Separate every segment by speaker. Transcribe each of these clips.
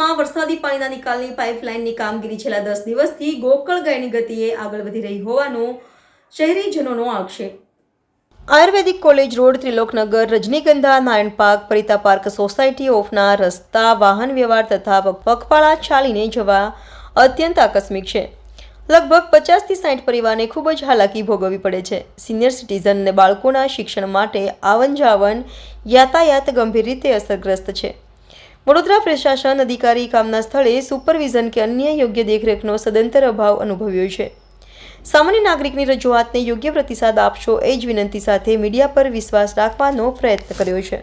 Speaker 1: વરસાદી પાણીના નિકાલની પાઇપલાઇનની કામગીરી છેલ્લા દસ દિવસથી ગોકળ ગાયની ગતિએ આગળ વધી રહી હોવાનો શહેરીજનોનો આક્ષેપ. Ayurvedic college road, Triloknagar, Rajnigandha, Narayan park, Parita park, society ઓફના રસ્તા, વાહન વ્યવહાર તથા પગપાળા ચાલીને જવા અત્યંત આકસ્મિક છે. લગભગ પચાસથી સાઠ પરિવારને ખૂબ જ હાલાકી ભોગવવી પડે છે. સિનિયર સિટીઝન અને બાળકોના શિક્ષણ માટે આવન જાવન યાતાયાત ગંભીર રીતે અસરગ્રસ્ત છે. વડોદરા પ્રશાસન અધિકારી કામના સ્થળે સુપરવિઝન કે અન્ય યોગ્ય દેખરેખનો સદંતર અભાવ અનુભવ્યો છે. સામાન્ય નાગરિકની રજૂઆતને યોગ્ય પ્રતિસાદ આપશો એ જ વિનંતી સાથે મીડિયા પર વિશ્વાસ રાખવાનો પ્રયત્ન કર્યો છે.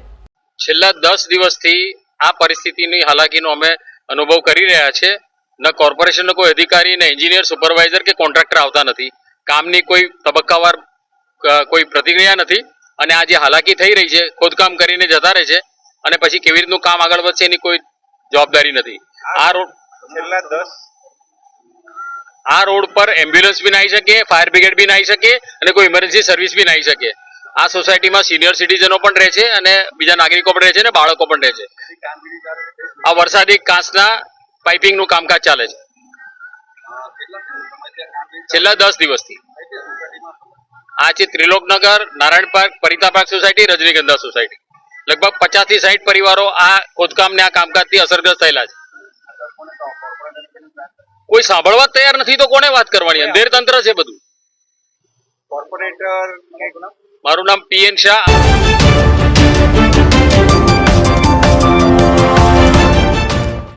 Speaker 2: છેલ્લા દસ દિવસથી આ પરિસ્થિતિની હાલાકીનો અમે અનુભવ કરી રહ્યા છે. ન કોર્પોરેશનનો કોઈ અધિકારી, ને એન્જિનિયર, સુપરવાઇઝર કે કોન્ટ્રાક્ટર આવતા નથી. કામની કોઈ તબક્કાવાર કોઈ પ્રતિક્રિયા નથી. અને આ જે હાલાકી થઈ રહી છે, ખોદકામ કરીને જતા રહે છે અને પછી કેવી રીતનું કામ આગળ વધશે એની કોઈ જવાબદારી નથી. આ રોડ
Speaker 3: છેલ્લા દસ
Speaker 2: આ રોડ પર એમ્બ્યુલન્સ બી ના આવી શકે ફાયર બ્રિગેડ બી ના આવી શકે અને કોઈ ઇમરજન્સી સર્વિસ બી ના આવી શકે. આ સોસાયટીમાં સિનિયર સિટીઝનો પણ રહે છે અને બીજા નાગરિકો પણ રહે છે અને બાળકો પણ રહે છે. આ વરસાદી કાંસના પાઇપિંગનું કામકાજ ચાલે છે. છેલ્લા દસ દિવસથી. આ છે Triloknagar Narayan park Parita park society Rajnigandha society. લગભગ પચાસથી સાઠ પરિવારો આ ખોદકામને આ કામકાજથી અસરગ્રસ્ત થયેલા છે. કોઈ સાંભળવા તૈયાર નથી તો કોને વાત કરવાની? અંધેર તંત્ર છે બધું.
Speaker 3: કોર્પોરેટર
Speaker 2: મારું નામ પીએન શાહ.